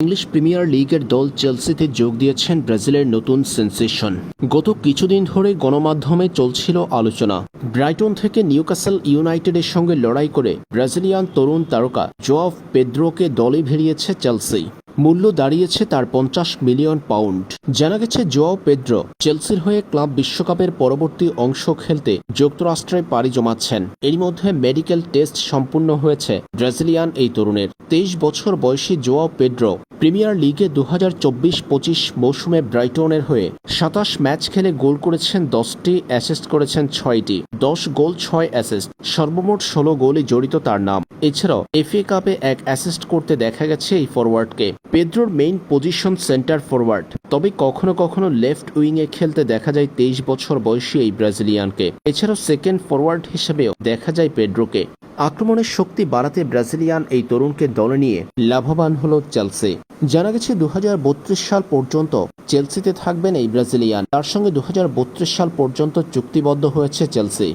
English premier লিগের দল চেলসিতে যোগ দিয়েছেন ব্রাজিলের নতুন সেন্সেশন। গত কিছুদিন ধরে গণমাধ্যমে চলছিল আলোচনা। ব্রাইটন থেকে নিউক্যাসল ইউনাইটেডের সঙ্গে লড়াই করে ব্রাজিলিয়ান তরুণ তারকা জোয়াফ পেদ্রোকে দলে ভিড়িয়েছে চেলসি। মূল্য দাঁড়িয়েছে তার পঞ্চাশ মিলিয়ন পাউন্ড। জানা গেছে জোয়াও পেদ্রো চেলসির হয়ে ক্লাব বিশ্বকাপের পরবর্তী অংশ খেলতে যুক্তরাষ্ট্রে পাড়ি জমাচ্ছেন। এরই মধ্যে মেডিকেল টেস্ট সম্পূর্ণ হয়েছে ব্রাজিলিয়ান এই তরুণের। তেইশ বছর বয়সী জোয়াও পেড্রো প্রিমিয়ার লিগে দু হাজার চব্বিশ পঁচিশ মৌসুমে ব্রাইটনের হয়ে সাতাশ ম্যাচ খেলে গোল করেছেন দশটি, অ্যাসিস্ট করেছেন ছয়টি। দশ গোল, ছয় অ্যাসিস্ট। সর্বমোট ষোলো গোলে জড়িত তার নাম। এছাড়াও এফএ কাপে এক অ্যাসিস্ট করতে দেখা গেছে এই ফরওয়ার্ডকে পেদ্রোর মেইন পজিশন সেন্টার ফরওয়ার্ড তবে কখনো কখনো লেফট উইংয়ে খেলতে দেখা যায় তেইশ বছর বয়সী এই ব্রাজিলিয়ানকে। এছাড়াও সেকেন্ড ফরওয়ার্ড হিসেবেও দেখা যায় পেড্রোকে আক্রমণের শক্তি বাড়াতে ব্রাজিলিয়ান এই তরুণকে দলে নিয়ে লাভবান হল চেলসি। জানা গেছে দু হাজার বত্রিশ সাল পর্যন্ত চেলসিতে থাকবেন এই ব্রাজিলিয়ান। তার সঙ্গে দু হাজার বত্রিশ সাল পর্যন্ত চুক্তিবদ্ধ হয়েছে চেলসি।